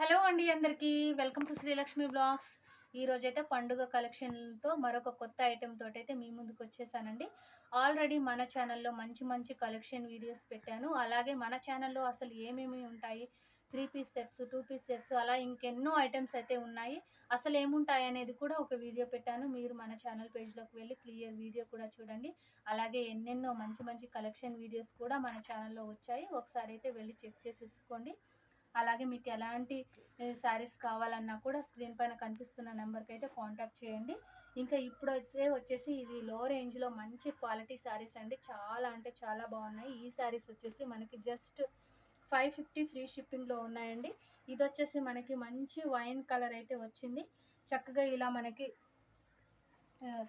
Hello అండి అందరికీ. Welcome to Srilakshmi blogs. ఈరోజు అయితే పండుగ కలెక్షన్తో మరొక కొత్త ఐటెం తోటి అయితే మీ ముందుకు వచ్చేసానండి. ఆల్రెడీ మన ఛానల్లో మంచి మంచి కలెక్షన్ వీడియోస్ పెట్టాను. అలాగే మన ఛానల్లో అసలు ఏమేమి ఉంటాయి? Three piece sets two piece sets అలా ఇంకెన్నో ఐటమ్స్ అయితే ఉన్నాయి. అసలు ఏముంటాయి అనేది కూడా ఒక వీడియో పెట్టాను. మీరు మన ఛానల్ పేజ్లోకి వెళ్ళి క్లియర్ వీడియో కూడా చూడండి. అలాగే ఎన్నెన్నో మంచి మంచి కలెక్షన్ వీడియోస్ కూడా మన ఛానల్లో వచ్చాయి. ఒకసారి అయితే వెళ్ళి చెక్ చేసేసుకోండి. అలాగే మీకు ఎలాంటి శారీస్ కావాలన్నా కూడా స్క్రీన్ పైన కనిపిస్తున్న నెంబర్కి అయితే కాంటాక్ట్ చేయండి. ఇంకా ఇప్పుడు అయితే వచ్చేసి ఇది లో రేంజ్లో మంచి క్వాలిటీ శారీస్ అండి. చాలా అంటే చాలా బాగున్నాయి. ఈ శారీస్ వచ్చేసి మనకి జస్ట్ ఫైవ్ ఫిఫ్టీ ఫ్రీ షిప్పింగ్లో ఉన్నాయండి. ఇది వచ్చేసి మనకి మంచి వైన్ కలర్ అయితే వచ్చింది. చక్కగా ఇలా మనకి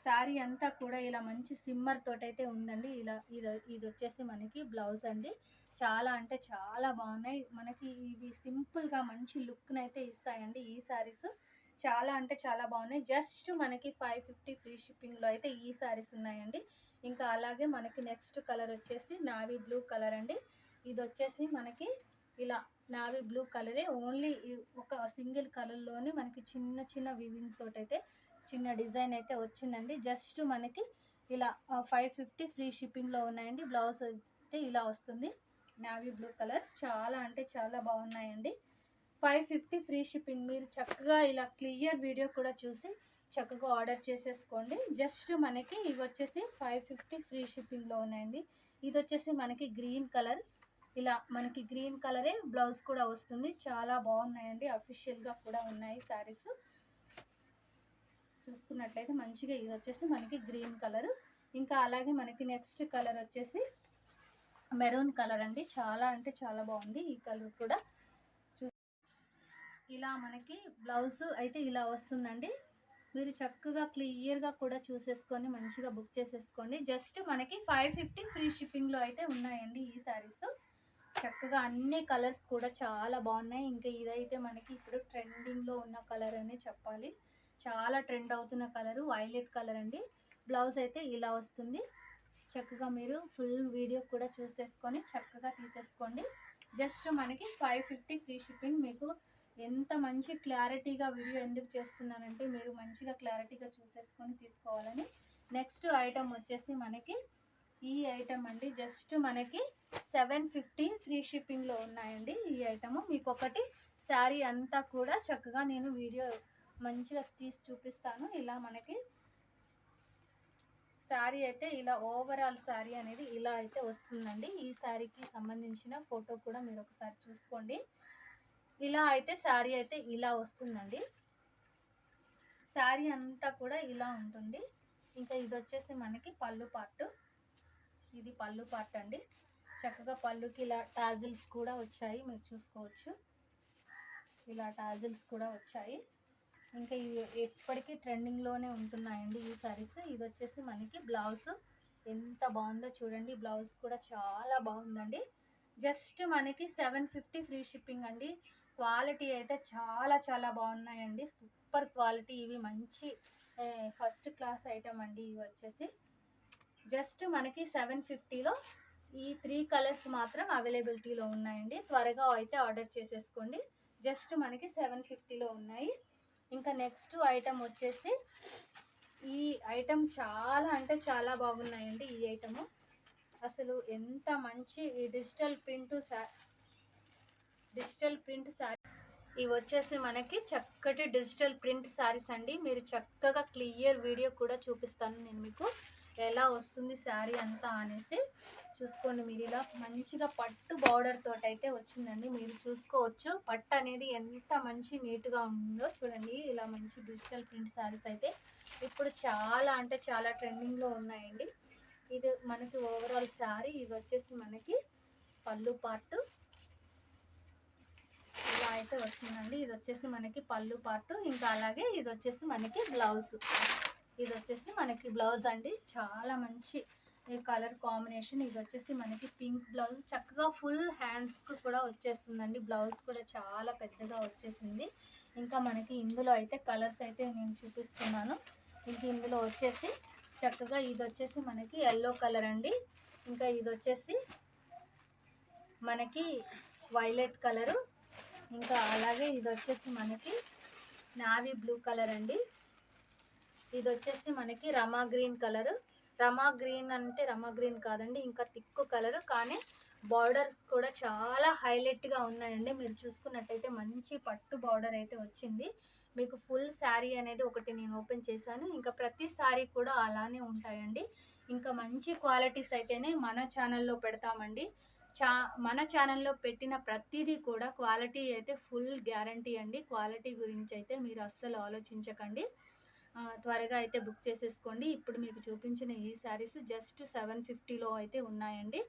శారీ అంతా కూడా ఇలా మంచి సిమ్మర్ తోటైతే ఉందండి. ఇలా ఇది ఇది వచ్చేసి మనకి బ్లౌజ్ అండి. చాలా అంటే చాలా బాగున్నాయి. మనకి ఇవి సింపుల్గా మంచి లుక్ని అయితే ఇస్తాయండి ఈ శారీస్ చాలా అంటే చాలా బాగున్నాయి. జస్ట్ మనకి ఫైవ్ ఫిఫ్టీ ఫ్రీ షిప్పింగ్లో అయితే ఈ శారీస్ ఉన్నాయండి. ఇంకా అలాగే మనకి నెక్స్ట్ కలర్ వచ్చేసి నావీ బ్లూ కలర్ అండి. ఇది వచ్చేసి మనకి ఇలా నావీ బ్లూ కలరే. ఓన్లీ ఒక సింగిల్ కలర్లోనే మనకి చిన్న చిన్న వివింగ్ తోటైతే అయితే చిన్న డిజైన్ అయితే వచ్చిందండి. జస్ట్ మనకి ఇలా ఫైవ్ ఫిఫ్టీ ఫ్రీ షిప్పింగ్లో ఉన్నాయండి. బ్లౌజ్ అయితే ఇలా వస్తుంది. నావీ బ్లూ కలర్ చాలా అంటే చాలా బాగున్నాయండి. ఫైవ్ ఫిఫ్టీ ఫ్రీ షిప్పింగ్ మీరు చక్కగా ఇలా క్లియర్ వీడియో కూడా చూసి చక్కగా ఆర్డర్ చేసేసుకోండి. జస్ట్ మనకి ఇవి వచ్చేసి ఫైవ్ ఫిఫ్టీ ఫ్రీ షిప్పింగ్లో ఉన్నాయండి. ఇది వచ్చేసి మనకి గ్రీన్ కలర్ ఇలా మనకి గ్రీన్ కలరే బ్లౌజ్ కూడా వస్తుంది. చాలా బాగున్నాయండి. అఫీషియల్గా కూడా ఉన్నాయి శారీస్ చూసుకున్నట్లయితే మంచిగా ఇది వచ్చేసి మనకి గ్రీన్ కలర్ ఇంకా అలాగే మనకి నెక్స్ట్ కలర్ వచ్చేసి మెరూన్ కలర్ అండి. చాలా అంటే చాలా బాగుంది ఈ కలర్ కూడా. చూ ఇలా మనకి బ్లౌజ్ అయితే ఇలా వస్తుందండి. మీరు చక్కగా క్లియర్గా కూడా చూసేసుకొని మంచిగా బుక్ చేసేసుకోండి. జస్ట్ మనకి ఫైవ్ ఫిఫ్టీ ఫ్రీ షిప్పింగ్లో అయితే ఉన్నాయండి ఈ శారీస్ చక్కగా అన్ని కలర్స్ కూడా చాలా బాగున్నాయి. ఇంకా ఇదైతే మనకి ఇప్పుడు ట్రెండింగ్లో ఉన్న కలర్ అనే చెప్పాలి. చాలా ట్రెండ్ అవుతున్న కలరు వైలెట్ కలర్ అండి. బ్లౌజ్ అయితే ఇలా వస్తుంది. చక్కగా మీరు ఫుల్ వీడియో కూడా చూసేసుకొని చక్కగా తీసేసుకోండి. జస్ట్ మనకి ఫైవ్ ఫిఫ్టీ ఫ్రీ షిప్పింగ్ మీకు ఎంత మంచి క్లారిటీగా వీడియో ఎందుకు చేస్తున్నానంటే మీరు మంచిగా క్లారిటీగా చూసేసుకొని తీసుకోవాలని. నెక్స్ట్ ఐటమ్ వచ్చేసి మనకి ఈ ఐటమ్ అండి. జస్ట్ మనకి సెవెన్ ఫిఫ్టీ ఫ్రీ షిప్పింగ్లో ఉన్నాయండి ఈ ఐటమ్ మీకు ఒకటి శారీ అంతా కూడా చక్కగా నేను వీడియో మంచిగా తీసి చూపిస్తాను. ఇలా మనకి శారీ అయితే ఇలా ఓవరాల్ శారీ అనేది ఇలా అయితే వస్తుందండి. ఈ శారీకి సంబంధించిన ఫోటో కూడా మీరు ఒకసారి చూసుకోండి. ఇలా అయితే శారీ అయితే ఇలా వస్తుందండి. శారీ అంతా కూడా ఇలా ఉంటుంది. ఇంకా ఇది వచ్చేసి మనకి పళ్ళు పార్ట్ ఇది పళ్ళు పార్ట్ అండి. చక్కగా పళ్ళుకి ఇలా టాజిల్స్ కూడా వచ్చాయి. మీరు చూసుకోవచ్చు. ఇలా టాజిల్స్ కూడా వచ్చాయి. ఇంకా ఇవి ఎప్పటికీ ట్రెండింగ్లోనే ఉంటున్నాయండి ఈ సారీస్ ఇది వచ్చేసి మనకి బ్లౌజ్ ఎంత బాగుందో చూడండి. బ్లౌజ్ కూడా చాలా బాగుందండి. జస్ట్ మనకి సెవెన్ ఫిఫ్టీ ఫ్రీ షిప్పింగ్ అండి. క్వాలిటీ అయితే చాలా చాలా బాగున్నాయండి. సూపర్ క్వాలిటీ ఇవి. మంచి ఫస్ట్ క్లాస్ ఐటమ్ అండి ఇవి వచ్చేసి. జస్ట్ మనకి సెవెన్ ఫిఫ్టీలో ఈ త్రీ కలర్స్ మాత్రం అవైలబిలిటీలో ఉన్నాయండి. త్వరగా అయితే ఆర్డర్ చేసేసుకోండి. జస్ట్ మనకి సెవెన్ ఫిఫ్టీలో ఉన్నాయి. ఇంకా నెక్స్ట్ ఐటమ్ వచ్చేసి ఈ ఐటమ్ చాలా అంటే చాలా బాగున్నాయండి ఈ ఐటము అసలు ఎంత మంచి ఈ digital print digital print sari ఇవి వచ్చేసి మనకి చక్కటి డిజిటల్ ప్రింట్ శారీస్ అండి. మీరు చక్కగా క్లియర్ వీడియో కూడా చూపిస్తాను నేను మీకు. ఎలా వస్తుంది శారీ అంతా అనేసి చూసుకోండి మీరు. ఇలా మంచిగా పట్టు బార్డర్ తోటి అయితే వచ్చిందండి. మీరు చూసుకోవచ్చు. పట్టు అనేది ఎంత మంచి నీట్గా ఉందో చూడండి. ఇలా మంచి డిజిటల్ ప్రింట్ శారీస్ అయితే ఇప్పుడు చాలా అంటే చాలా ట్రెండింగ్లో ఉన్నాయండి. ఇది మనకి ఓవరాల్ శారీ. ఇది వచ్చేసి మనకి పళ్ళు పార్ట్. ఇలా అయితే వస్తుందండి. ఇది వచ్చేసి మనకి పళ్ళు పార్ట్. ఇంకా అలాగే ఇది వచ్చేసి మనకి బ్లౌజ్. ఇది వచ్చేసి మనకి బ్లౌజ్ అండి. చాలా మంచి కలర్ కాంబినేషన్. ఇది వచ్చేసి మనకి పింక్ బ్లౌజ్. చక్కగా ఫుల్ హ్యాండ్స్కి కూడా వచ్చేస్తుందండి. బ్లౌజ్ కూడా చాలా పెద్దగా వచ్చేసింది. ఇంకా మనకి ఇందులో అయితే కలర్స్ అయితే నేను చూపిస్తున్నాను. ఇంక ఇందులో వచ్చేసి చక్కగా ఇది వచ్చేసి మనకి ఎల్లో కలర్ అండి. ఇంకా ఇది వచ్చేసి మనకి వైలెట్ కలరు. ఇంకా అలాగే ఇది వచ్చేసి మనకి నావీ బ్లూ కలర్ అండి. ఇది వచ్చేసి మనకి Rama green colour. Rama green అంటే రమా గ్రీన్ కాదండి ఇంకా తిక్కు కలర్. కానీ బార్డర్స్ కూడా చాలా హైలైట్గా ఉన్నాయండి. మీరు చూసుకున్నట్టయితే మంచి పట్టు బార్డర్ అయితే వచ్చింది. మీకు ఫుల్ శారీ అనేది ఒకటి నేను ఓపెన్ చేశాను. ఇంకా ప్రతి శారీ కూడా అలానే ఉంటాయండి. ఇంకా మంచి క్వాలిటీస్ అయితేనే మన ఛానల్లో పెడతామండి. చా మన ఛానల్లో పెట్టిన ప్రతిదీ కూడా క్వాలిటీ అయితే ఫుల్ గ్యారంటీ అండి. క్వాలిటీ గురించి అయితే మీరు అస్సలు ఆలోచించకండి. త్వరగా అయితే బుక్ చేసేసుకోండి. ఇప్పుడు మీకు చూపించిన ఈ శారీస్ జస్ట్ సెవెన్ ఫిఫ్టీలో అయితే ఉన్నాయండి.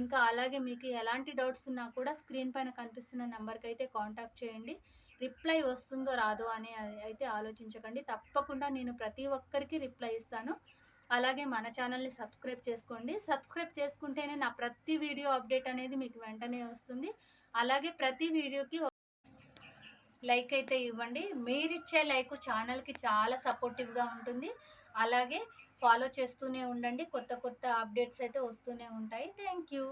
ఇంకా అలాగే మీకు ఎలాంటి డౌట్స్ ఉన్నా కూడా స్క్రీన్ పైన కనిపిస్తున్న నెంబర్కి అయితే కాంటాక్ట్ చేయండి. రిప్లై వస్తుందో రాదో అని అయితే ఆలోచించకండి. తప్పకుండా నేను ప్రతి ఒక్కరికి రిప్లై ఇస్తాను. అలాగే మన ఛానల్ని సబ్స్క్రైబ్ చేసుకోండి. సబ్స్క్రైబ్ చేసుకుంటేనే నా ప్రతి వీడియో అప్డేట్ అనేది మీకు వెంటనే వస్తుంది. అలాగే ప్రతి వీడియోకి లైక్ అయితే ఇవ్వండి. మీరిచ్చే లైక్ ఛానల్కి చాలా సపోర్టివ్గా ఉంటుంది. అలాగే ఫాలో చేస్తూనే ఉండండి. కొత్త కొత్త అప్డేట్స్ అయితే వస్తూనే ఉంటాయి. Thank you